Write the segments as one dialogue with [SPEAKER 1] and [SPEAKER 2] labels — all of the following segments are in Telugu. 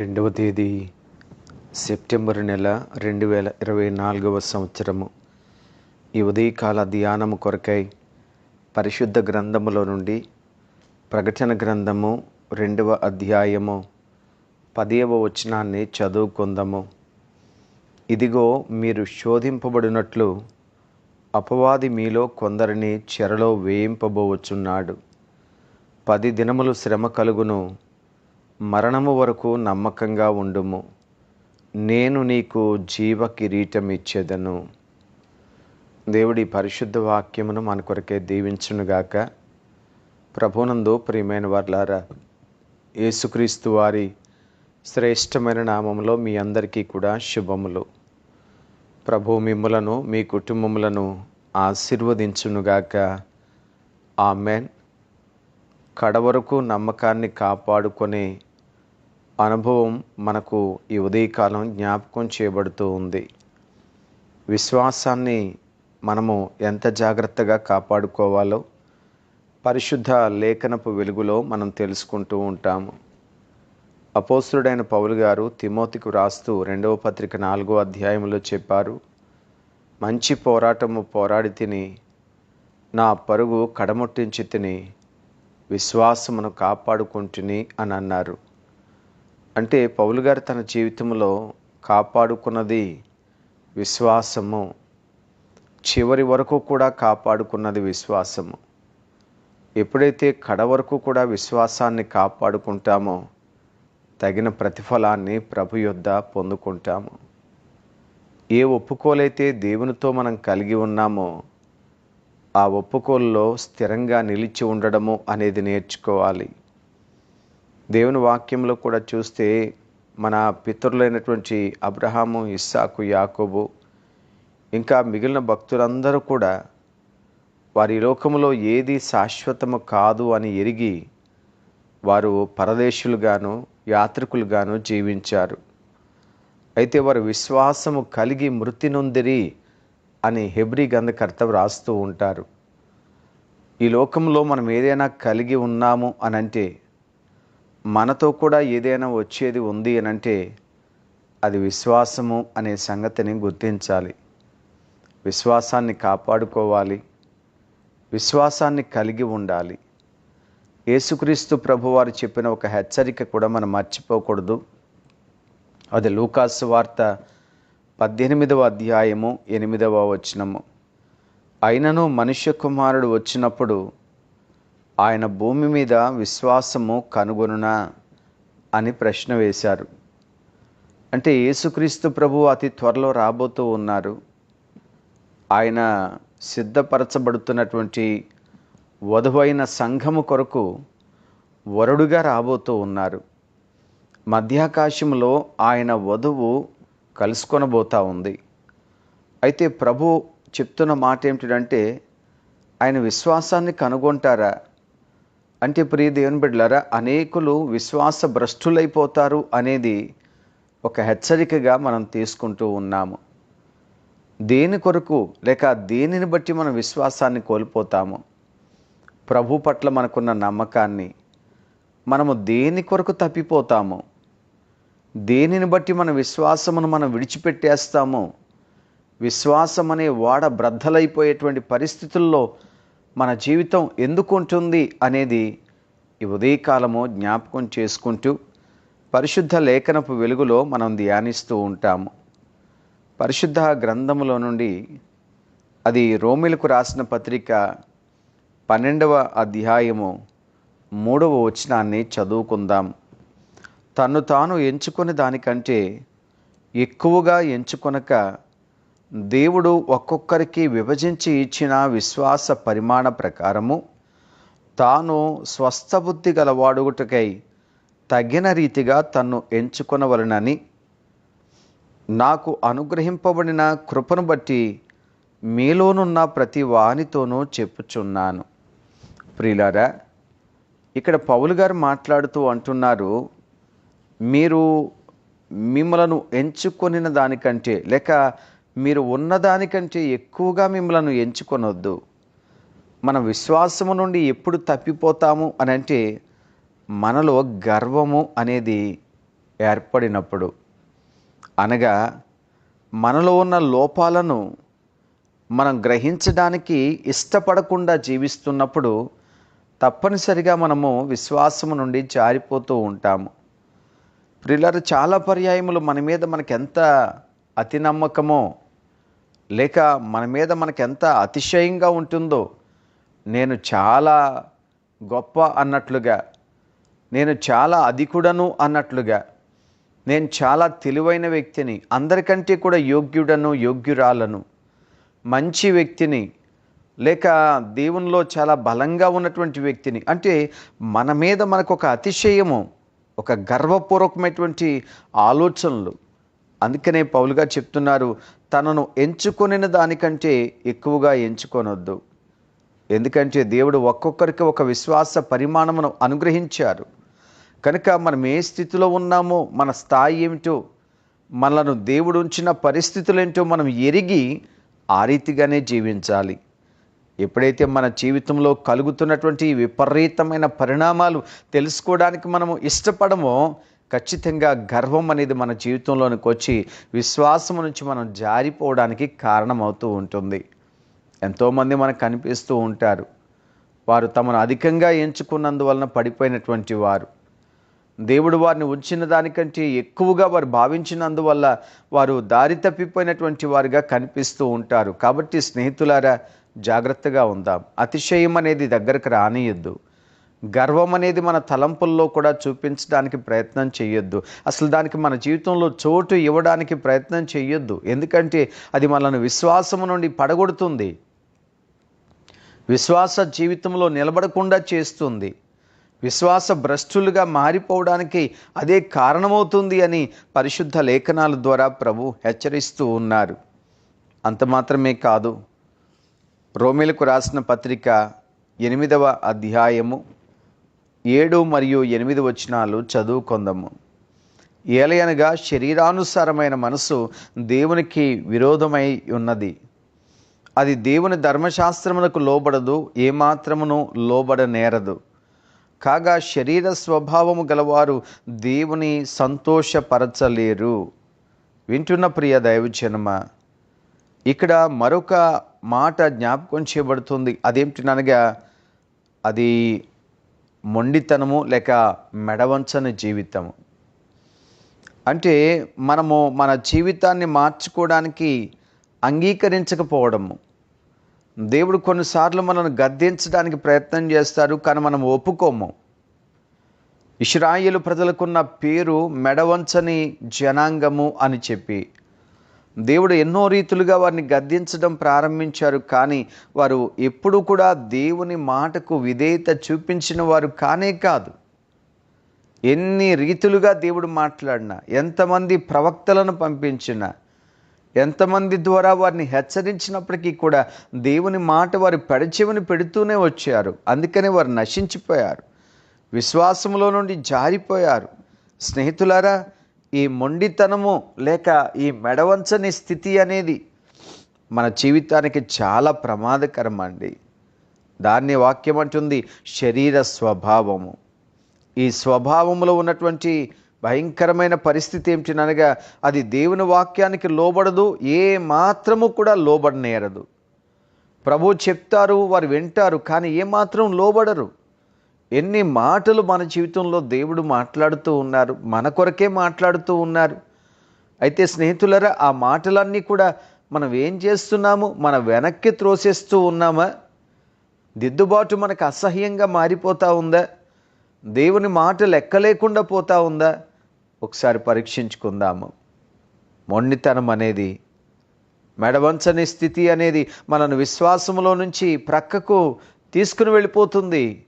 [SPEAKER 1] రెండవ తేదీ సెప్టెంబర్ నెల రెండు వేల ఇరవై నాలుగవ సంవత్సరము. ఈ ఉదయకాల ధ్యానము కొరకై పరిశుద్ధ గ్రంథములో నుండి ప్రకటన గ్రంథము రెండవ అధ్యాయము పదియవ వచనాన్ని చదువుకుందాము. ఇదిగో మీరు శోధింపబడినట్లు అపవాది మీలో కొందరిని చెరలో వేయింపబోవచ్చున్నాడు. పది దినములు శ్రమ కలుగును. మరణము వరకు నమ్మకంగా ఉండుము. నేను నీకు జీవ కిరీటం ఇచ్చేదను దేవుడి పరిశుద్ధ వాక్యమును మన కొరకే దీవించునుగాక. ప్రభునందు ప్రియమైన వర్లారా యేసుక్రీస్తు వారి శ్రేష్టమైన నామములో మీ అందరికీ కూడా శుభములు. ప్రభు మిమ్ములను మీ కుటుంబములను ఆశీర్వదించునుగాక. ఆమెన్. కడవరకు నమ్మకాన్ని కాపాడుకునే అనుభవం మనకు ఈ ఉదయకాలం జ్ఞాపకం చేయబడుతూ ఉంది. విశ్వాసాన్ని మనము ఎంత జాగ్రత్తగా కాపాడుకోవాలో పరిశుద్ధ లేఖనపు వెలుగులో మనం తెలుసుకుంటూ ఉంటాము. అపోస్తుడైన పౌలు గారు తిమోతికు రాస్తూ రెండవ పత్రిక నాలుగో అధ్యాయంలో చెప్పారు మంచి పోరాటము పోరాడి తిని నా పరుగు కడముట్టించి తిని విశ్వాసమును కాపాడుకుంటుని అని అన్నారు. అంటే పౌలు గారు తన జీవితంలో కాపాడుకున్నది విశ్వాసము. చివరి వరకు కూడా కాపాడుకున్నది విశ్వాసము. ఎప్పుడైతే కడ వరకు కూడా విశ్వాసాన్ని కాపాడుకుంటామో తగిన ప్రతిఫలాన్ని ప్రభు యొద్ద పొందుకుంటాము. ఏ ఒప్పుకోలైతే దేవునితో మనం కలిగి ఉన్నామో ఆ ఒప్పుకోల్లో స్థిరంగా నిలిచి ఉండడము అనేది నేర్చుకోవాలి. దేవుని వాక్యంలో కూడా చూస్తే మన పితరులైనటువంటి అబ్రహాము ఇస్సాకు యాకోబు ఇంకా మిగిలిన భక్తులందరూ కూడా వారి లోకములో ఏది శాశ్వతము కాదు అని ఎరిగి వారు పరదేశులుగాను యాత్రికులుగాను జీవించారు. అయితే వారు విశ్వాసము కలిగి మృతి నొందిరి అని హెబ్రి గంధకర్త వ్రాస్తూ ఉంటారు. ఈ లోకంలో మనం ఏదైనా కలిగి ఉన్నాము అనంటే మనతో కూడా ఏదైనా వచ్చేది ఉంది అని అంటే అది విశ్వాసము అనే సంగతిని గుర్తించాలి. విశ్వాసాన్ని కాపాడుకోవాలి. విశ్వాసాన్ని కలిగి ఉండాలి. యేసుక్రీస్తు ప్రభువారు చెప్పిన ఒక హెచ్చరిక కూడా మనం మర్చిపోకూడదు. అది లూకాసు వార్త పద్దెనిమిదవ అధ్యాయము ఎనిమిదవ వచనము. అయినను మనుష్య కుమారుడు వచ్చినప్పుడు ఆయన భూమి మీద విశ్వాసము కనుగొనునా అని ప్రశ్న వేశారు. అంటే యేసుక్రీస్తు ప్రభు అతి త్వరలో రాబోతూ ఉన్నారు. ఆయన సిద్ధపరచబడుతున్నటువంటి వధువైన సంఘము కొరకు వరుడుగా రాబోతూ ఉన్నారు. మధ్యాకాశంలో ఆయన వధువు కలుసుకొనబోతా ఉంది. అయితే ప్రభు చెప్తున్న మాట ఏమిటంటే ఆయన విశ్వాసాన్ని కనుగొంటారా? అంటే ప్రియ దేవుని బిడ్డలారా అనేకులు విశ్వాస భ్రష్టులైపోతారు అనేది ఒక హెచ్చరికగా మనం తీసుకుంటూ ఉన్నాము. దేని కొరకు లేక దేనిని బట్టి మనం విశ్వాసాన్ని కోల్పోతాము? ప్రభు పట్ల మనకున్న నమ్మకాన్ని మనము దేని కొరకు తప్పిపోతాము? దేనిని బట్టి మన విశ్వాసమును మనం విడిచిపెట్టేస్తాము? విశ్వాసం అనే వాడ బ్రద్దలైపోయేటువంటి పరిస్థితుల్లో మన జీవితం ఎందుకు ఉంటుంది అనేది ఈ ఉదయకాలము జ్ఞాపకం చేసుకుంటూ పరిశుద్ధ లేఖనపు వెలుగులో మనం ధ్యానిస్తూ ఉంటాము. పరిశుద్ధ గ్రంథములో నుండి అది రోమిలకు రాసిన పత్రిక పన్నెండవ అధ్యాయము మూడవ వచనాన్ని చదువుకుందాం. తను తాను ఎంచుకునే దానికంటే ఎక్కువగా ఎంచుకొనక దేవుడు ఒక్కొక్కరికి విభజించి ఇచ్చిన విశ్వాస పరిమాణ ప్రకారము తాను స్వస్థబుద్ధి గలవాడుగుటకై తగిన రీతిగా తన్ను ఎంచుకొనవలనని నాకు అనుగ్రహింపబడిన కృపను బట్టి మీలోనున్న ప్రతి వానితోనూ చెప్పుచున్నాను. ప్రియులారా ఇక్కడ పౌలు గారు మాట్లాడుతూ అంటున్నారు మీరు మిమ్మలను ఎంచుకొనిన దానికంటే లేక మీరు ఉన్నదానికంటే ఎక్కువగా మిమ్మలను ఎంచుకొనొద్దు. మన విశ్వాసము నుండి ఎప్పుడు తప్పిపోతాము అని అంటే మనలో గర్వము అనేది ఏర్పడినప్పుడు. అనగా మనలో ఉన్న లోపాలను మనం గ్రహించడానికి ఇష్టపడకుండా జీవిస్తున్నప్పుడు తప్పనిసరిగా మనము విశ్వాసము నుండి జారిపోతూ ఉంటాము. ప్రిల్లరు చాలా పర్యాయములు మన మీద మనకెంత ఎంత అతి నమ్మకమో లేక మన మీద మనకు ఎంత అతిశయంగా ఉంటుందో నేను చాలా గొప్ప అన్నట్లుగా నేను చాలా అధికుడను అన్నట్లుగా నేను చాలా తెలివైన వ్యక్తిని అందరికంటే కూడా యోగ్యుడను యోగ్యురాలను మంచి వ్యక్తిని లేక దేవునిలో చాలా బలంగా ఉన్నటువంటి వ్యక్తిని అంటే మన మీద మనకు ఒక అతిశయము ఒక గర్వపూర్వకమైనటువంటి ఆలోచనలు. అందుకనే పౌలుగా చెప్తున్నారు తనను ఎంచుకొనిన దానికంటే ఎక్కువగా ఎంచుకొనొద్దు. ఎందుకంటే దేవుడు ఒక్కొక్కరికి ఒక విశ్వాస పరిమాణమును అనుగ్రహించారు. కనుక మనం ఏ స్థితిలో ఉన్నామో మన స్థాయి ఏమిటో మనలను దేవుడు ఉంచిన పరిస్థితులు ఏంటో మనం ఎరిగి ఆ రీతిగానే జీవించాలి. ఎప్పుడైతే మన జీవితంలో కలుగుతున్నటువంటి విపరీతమైన పరిణామాలు తెలుసుకోవడానికి మనము ఇష్టపడమో ఖచ్చితంగా గర్వం అనేది మన జీవితంలోనికి వచ్చి విశ్వాసం నుంచి మనం జారిపోవడానికి కారణమవుతూ ఉంటుంది. ఎంతోమంది మనకు కనిపిస్తూ ఉంటారు. వారు తమను అధికంగా ఎంచుకున్నందువలన పడిపోయినటువంటి వారు. దేవుడు వారిని ఉంచిన దానికంటే ఎక్కువగా వారు భావించినందువల్ల వారు దారి తప్పిపోయినటువంటి వారుగా కనిపిస్తూ ఉంటారు. కాబట్టి స్నేహితులారా జాగ్రత్తగా ఉందాం. అతిశయం అనేది దగ్గరకు రానియద్దు. గర్వం అనేది మన తలంపుల్లో కూడా చూపించడానికి ప్రయత్నం చేయొద్దు అసలు దానికి మన జీవితంలో చోటు ఇవ్వడానికి ప్రయత్నం చేయొద్దు ఎందుకంటే అది మనల్ని విశ్వాసము నుండి పడగొడుతుంది. విశ్వాస జీవితంలో నిలబడకుండా చేస్తుంది. విశ్వాస భ్రష్టులుగా మారిపోవడానికి అదే కారణమవుతుంది అని పరిశుద్ధ లేఖనాల ద్వారా ప్రభు హెచ్చరిస్తూ ఉన్నారు. అంత మాత్రమే కాదు. రోమిలకు రాసిన పత్రిక ఎనిమిదవ అధ్యాయము ఏడు మరియు ఎనిమిది వచనాలు చదువుకొందము. ఏలయనగా శరీరానుసారమైన మనసు దేవునికి విరోధమై ఉన్నది. అది దేవుని ధర్మశాస్త్రములకు లోబడదు ఏమాత్రమును లోబడనేరదు. కాగా శరీర స్వభావము గలవారు దేవుని సంతోషపరచలేరు. వింటున్న ప్రియ దైవజనమ ఇక్కడ మరొక మాట జ్ఞాపకం చేయబడుతుంది. అదేమిటినగా అది మొండితనము లేక మెడవంచని జీవితము. అంటే మనము మన జీవితాన్ని మార్చుకోవడానికి అంగీకరించకపోవడము. దేవుడు కొన్నిసార్లు మనల్ని గద్దించడానికి ప్రయత్నం చేస్తారు కానీ మనం ఒప్పుకోము. ఇష్రాయిలు ప్రజలకున్న పేరు మెడవంచని జనాంగము అని చెప్పి దేవుడు ఎన్నో రీతులుగా వారిని గద్దించడం ప్రారంభించారు. కానీ వారు ఎప్పుడు కూడా దేవుని మాటకు విధేయత చూపించిన వారు కానే కాదు. ఎన్ని రీతులుగా దేవుడు మాట్లాడినా ఎంతమంది ప్రవక్తలను పంపించినా ఎంతమంది ద్వారా వారిని హెచ్చరించినప్పటికీ కూడా దేవుని మాట వారి పెడచెవిని పెడుతూనే వచ్చారు. అందుకనే వారు నశించిపోయారు. విశ్వాసంలో నుండి జారిపోయారు. స్నేహితులారా ఈ మొండితనము లేక ఈ మెడవంచని స్థితి అనేది మన జీవితానికి చాలా ప్రమాదకరం అండి దాన్ని వాక్యం అంటుంది శరీర స్వభావము. ఈ స్వభావంలో ఉన్నటువంటి భయంకరమైన పరిస్థితి ఏమిటినగా అది దేవుని వాక్యానికి లోబడదు ఏ మాత్రము కూడా లోబడనేరదు. ప్రభు చెప్తారు వారు వింటారు కానీ ఏమాత్రం లోబడరు. ఎన్ని మాటలు మన జీవితంలో దేవుడు మాట్లాడుతూ ఉన్నారు మన కొరకే మాట్లాడుతూ ఉన్నారు. అయితే స్నేహితులరా ఆ మాటలన్నీ కూడా మనం ఏం చేస్తున్నాము? మన వెనక్కి త్రోసేస్తూ ఉన్నామా? దిద్దుబాటు మనకు అసహ్యంగా మారిపోతూ ఉందా? దేవుని మాట లెక్కలేకుండా పోతా ఉందా? ఒకసారి పరీక్షించుకుందాము. మొండితనం అనేది మెడవంచని స్థితి అనేది మనను విశ్వాసములో నుంచి ప్రక్కకు తీసుకుని వెళ్ళిపోతుంది.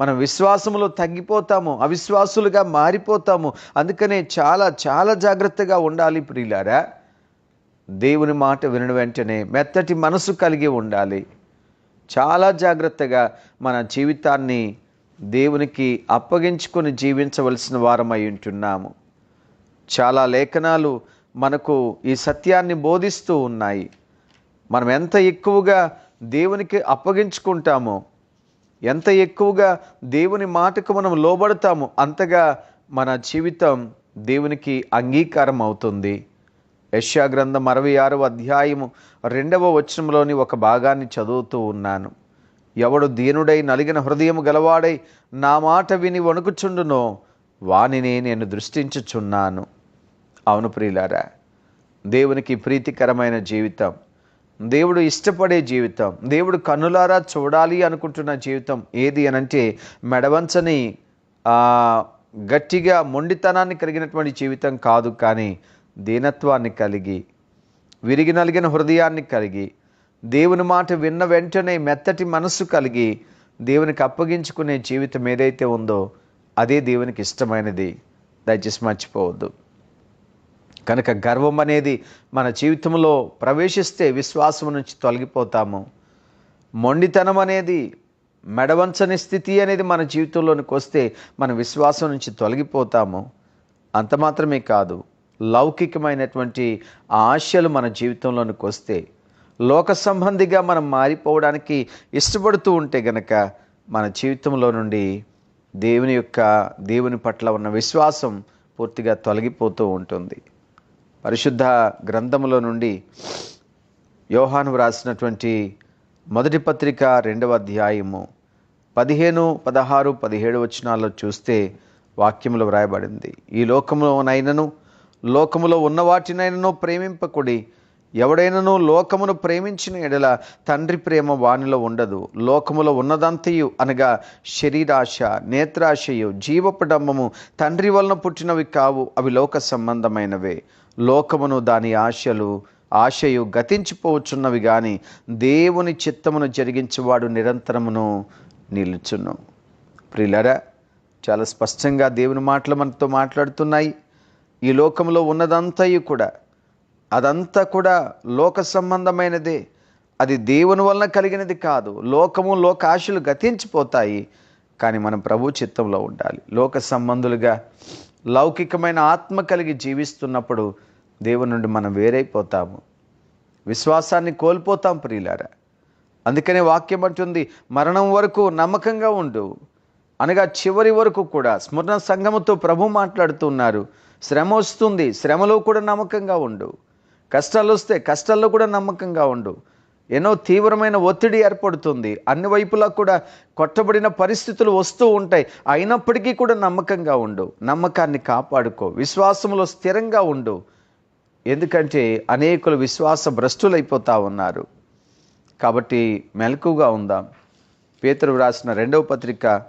[SPEAKER 1] మనం విశ్వాసములో తగ్గిపోతాము అవిశ్వాసులుగా మారిపోతాము. అందుకనే చాలా చాలా జాగ్రత్తగా ఉండాలి ప్రియులారా. దేవుని మాట వినడం వెంటనే మెత్తటి మనసు కలిగి ఉండాలి. చాలా జాగ్రత్తగా మన జీవితాన్ని దేవునికి అప్పగించుకొని జీవించవలసిన వారమై ఉంటున్నాము. చాలా లేఖనాలు మనకు ఈ సత్యాన్ని బోధిస్తూ ఉన్నాయి. మనం ఎంత ఎక్కువగా దేవునికి అప్పగించుకుంటామో ఎంత ఎక్కువగా దేవుని మాటకు మనం లోబడతామో అంతగా మన జీవితం దేవునికి అంగీకారం అవుతుంది. యశ్యా గ్రంథం అరవై ఆరవ అధ్యాయము రెండవ వచనంలోని ఒక భాగాన్ని చదువుతూ ఉన్నాను. ఎవడు దీనుడై నలిగిన హృదయము గలవాడై నా మాట విని వణుకుచుండునో వానిని నేను దృష్టించుచున్నాను. అవును ప్రియులారా దేవునికి ప్రీతికరమైన జీవితం దేవుడు ఇష్టపడే జీవితం దేవుడు కన్నులారా చూడాలి అనుకుంటున్న జీవితం ఏది అనంటే మెడవంచని గట్టిగా మొండితనాన్ని కలిగినటువంటి జీవితం కాదు కానీ దీనత్వాన్ని కలిగి విరిగి నలిగిన హృదయాన్ని కలిగి దేవుని మాట విన్న వెంటనే మెత్తటి మనస్సు కలిగి దేవునికి అప్పగించుకునే జీవితం ఏదైతే ఉందో అదే దేవునికి ఇష్టమైనది. దయచేసి మర్చిపోవద్దు. కనుక గర్వం అనేది మన జీవితంలో ప్రవేశిస్తే విశ్వాసం నుంచి తొలగిపోతాము. మొండితనం అనేది మెడవంచని స్థితి అనేది మన జీవితంలోనికి వస్తే మన విశ్వాసం నుంచి తొలగిపోతాము. అంత మాత్రమే కాదు లౌకికమైనటువంటి ఆశలు మన జీవితంలోనికి వస్తే లోక సంబంధిగా మనం మారిపోవడానికి ఇష్టపడుతూ ఉంటే గనక మన జీవితంలో నుండి దేవుని యొక్క దేవుని పట్ల ఉన్న విశ్వాసం పూర్తిగా తొలగిపోతూ ఉంటుంది. పరిశుద్ధ గ్రంథములో నుండి యోహాను వ్రాసినటువంటి మొదటి పత్రిక రెండవ అధ్యాయము పదిహేను పదహారు పదిహేడు వచనాల్లో చూస్తే వాక్యములో వ్రాయబడింది. ఈ లోకములోనైనను లోకములో ఉన్న వాటినైనను ప్రేమింపకుడి ఎవడైనను లోకమును ప్రేమించిన ఎడల తండ్రి ప్రేమ వానిలో ఉండదు. లోకములో ఉన్నదంతయు అనగా శరీరాశ నేత్రాశయు జీవపు డంబము తండ్రి వలన పుట్టినవి కావు అవి లోక సంబంధమైనవే. లోకమును దాని ఆశలు ఆశయు గతించిపోవచ్చున్నవి కానీ దేవుని చిత్తమును జరిగించేవాడు నిరంతరమును నిలుచును. ప్రిలరా చాలా స్పష్టంగా దేవుని మాటలు మనతో మాట్లాడుతున్నాయి. ఈ లోకంలో ఉన్నదంతయు కూడా అదంతా కూడా లోక సంబంధమైనదే. అది దేవుని వలన కలిగినది కాదు. లోకము లోక ఆశలు గతించిపోతాయి. కానీ మనం ప్రభు చిత్తంలో ఉండాలి. లోక సంబంధులుగా లౌకికమైన ఆత్మ కలిగి జీవిస్తున్నప్పుడు దేవుని నుండి మనం వేరైపోతాము. విశ్వాసాన్ని కోల్పోతాం ప్రియులారా. అందుకనే వాక్యం అంటుంది మరణం వరకు నమ్మకంగా ఉండు. అనగా చివరి వరకు కూడా స్మరణ సంఘముతో ప్రభు మాట్లాడుతున్నారు. శ్రమ వస్తుంది శ్రమలో కూడా నమ్మకంగా ఉండు. కష్టాలు వస్తే కష్టాల్లో కూడా నమ్మకంగా ఉండు. ఎన్నో తీవ్రమైన ఒత్తిడి ఏర్పడుతుంది. అన్ని వైపులా కూడా కొట్టబడిన పరిస్థితులు వస్తూ ఉంటాయి. అయినప్పటికీ కూడా నమ్మకంగా ఉండు. నమ్మకాన్ని కాపాడుకో. విశ్వాసంలో స్థిరంగా ఉండు. ఎందుకంటే అనేకులు విశ్వాస భ్రష్టులైపోతూ ఉన్నారు. కాబట్టి మెలకుగా ఉందాం. పేతురు వ్రాసిన రెండవ పత్రిక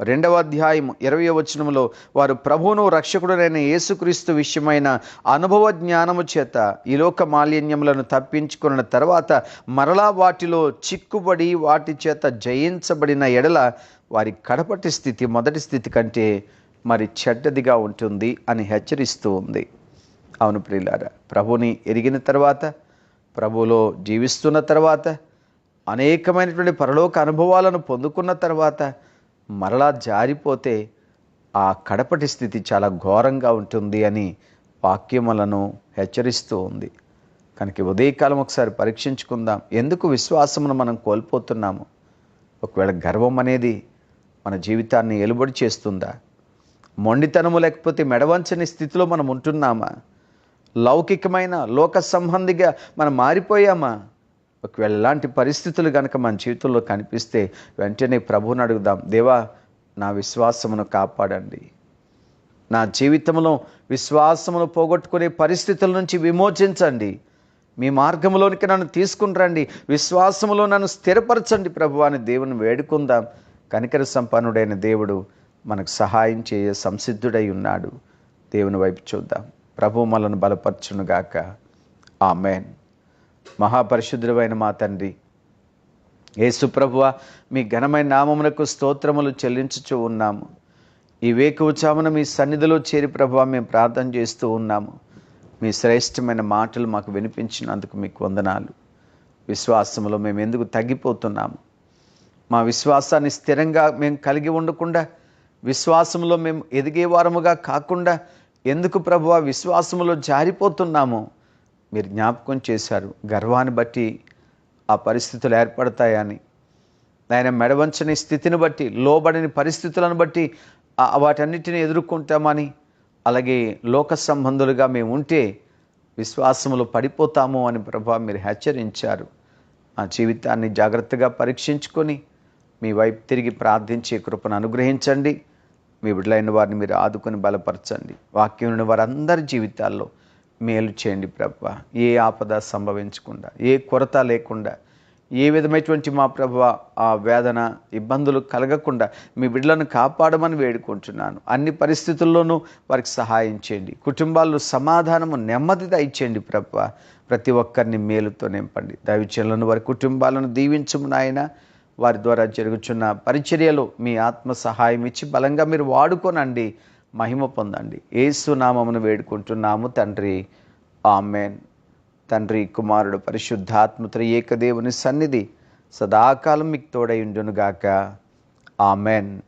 [SPEAKER 1] రెండవ అధ్యాయం ఇరవై వచనంలో వారు ప్రభువును రక్షకుడునైన యేసుక్రీస్తు విషయమైన అనుభవ జ్ఞానము చేత ఈ లోక మాలిన్యములను తప్పించుకున్న తర్వాత మరలా వాటిలో చిక్కుబడి వాటి చేత జయించబడిన ఎడల వారి కడపటి స్థితి మొదటి స్థితి కంటే మరి చెడ్డదిగా ఉంటుంది అని హెచ్చరిస్తూ ఉంది. అవును ప్రియులారా ప్రభుని ఎరిగిన తర్వాత ప్రభులో జీవిస్తున్న తర్వాత అనేకమైనటువంటి పరలోక అనుభవాలను పొందుకున్న తర్వాత మరలా జారిపోతే ఆ కడపటి స్థితి చాలా ఘోరంగా ఉంటుంది అని వాక్యములను హెచ్చరిస్తూ ఉంది. కనుక ఉదయకాలం ఒకసారి పరీక్షించుకుందాం. ఎందుకు విశ్వాసమును మనం కోల్పోతున్నాము? ఒకవేళ గర్వం అనేది మన జీవితాన్ని ఎలుబడి చేస్తుందా? మొండితనము లేకపోతే మెడవంచని స్థితిలో మనం ఉంటున్నామా? లౌకికమైన లోక సంబంధిగా మనం మారిపోయామా? ఒకవేళ ఇలాంటి పరిస్థితులు కనుక మన జీవితంలో కనిపిస్తే వెంటనే ప్రభువుని అడుగుదాం దేవా నా విశ్వాసమును కాపాడండి. నా జీవితంలో విశ్వాసమును పోగొట్టుకునే పరిస్థితుల నుంచి విమోచించండి. మీ మార్గంలోనికి నన్ను తీసుకుని రండి. విశ్వాసములో నన్ను స్థిరపరచండి ప్రభు అని దేవుని వేడుకుందాం. కనికర సంపన్నుడైన దేవుడు మనకు సహాయం చేయ సంసిద్ధుడై ఉన్నాడు. దేవుని వైపు చూద్దాం. ప్రభు మనను బలపరచునుగాక. ఆమెన్. మహాపరిశుద్ధుడైన మా తండ్రి యేసు ప్రభువ మీ ఘనమైన నామమునకు స్తోత్రములు చెల్లించుచూ ఉన్నాము. ఈ వేకువచామున మీ సన్నిధిలో చేరి ప్రభువ మేము ప్రార్థన చేస్తూ ఉన్నాము. మీ శ్రేష్టమైన మాటలు మాకు వినిపించినందుకు మీకు వందనాలు. విశ్వాసములో మేము ఎందుకు తగ్గిపోతున్నాము? మా విశ్వాసాన్ని స్థిరంగా మేము కలిగి ఉండకుండా విశ్వాసంలో మేము ఎదిగే వారముగా కాకుండా ఎందుకు ప్రభువ విశ్వాసములో జారిపోతున్నామో? మీరు జ్ఞాపకం చేశారు గర్వాన్ని బట్టి ఆ పరిస్థితులు ఏర్పడతాయని. ఆయన మెడవంచని స్థితిని బట్టి లోబడని పరిస్థితులను బట్టి వాటన్నిటిని ఎదుర్కొంటామని. అలాగే లోక సంబంధులుగా మేము ఉంటే విశ్వాసములో పడిపోతాము అని ప్రభా మీరు హెచ్చరించారు. మా జీవితాన్ని జాగ్రత్తగా పరీక్షించుకొని మీ వైపు తిరిగి ప్రార్థించే కృపను అనుగ్రహించండి. మీ బిడ్డలైన వారిని మీరు ఆదుకొని బలపరచండి. వాక్యం ఉన్న వారందరి జీవితాల్లో మేలు చేయండి ప్రభ. ఏ ఆపద సంభవించకుండా ఏ కొరత లేకుండా ఏ విధమైనటువంటి మా ప్రభు ఆ వేదన ఇబ్బందులు కలగకుండా మీ బిడ్డలను కాపాడమని వేడుకుంటున్నాను. అన్ని పరిస్థితుల్లోనూ వారికి సహాయం చేయండి. కుటుంబాల్లో సమాధానము నెమ్మది దయచేయండి ప్రభ. ప్రతి ఒక్కరిని మేలుతో నింపండి. దైవచనులను వారి కుటుంబాలను దీవించము నాయన. వారి ద్వారా జరుగుచున్న పరిచర్యలు మీ ఆత్మ సహాయం ఇచ్చి బలంగా మీరు వాడుకోనండి మహిమ పొందండి. ఏసునామమును వేడుకుంటున్నాము తండ్రి. ఆమెన్. తండ్రి కుమారుడు పరిశుద్ధాత్మత్ర ఏకదేవుని సన్నిధి సదాకాలం మీకు తోడై ఉండునుగాక. ఆమెన్.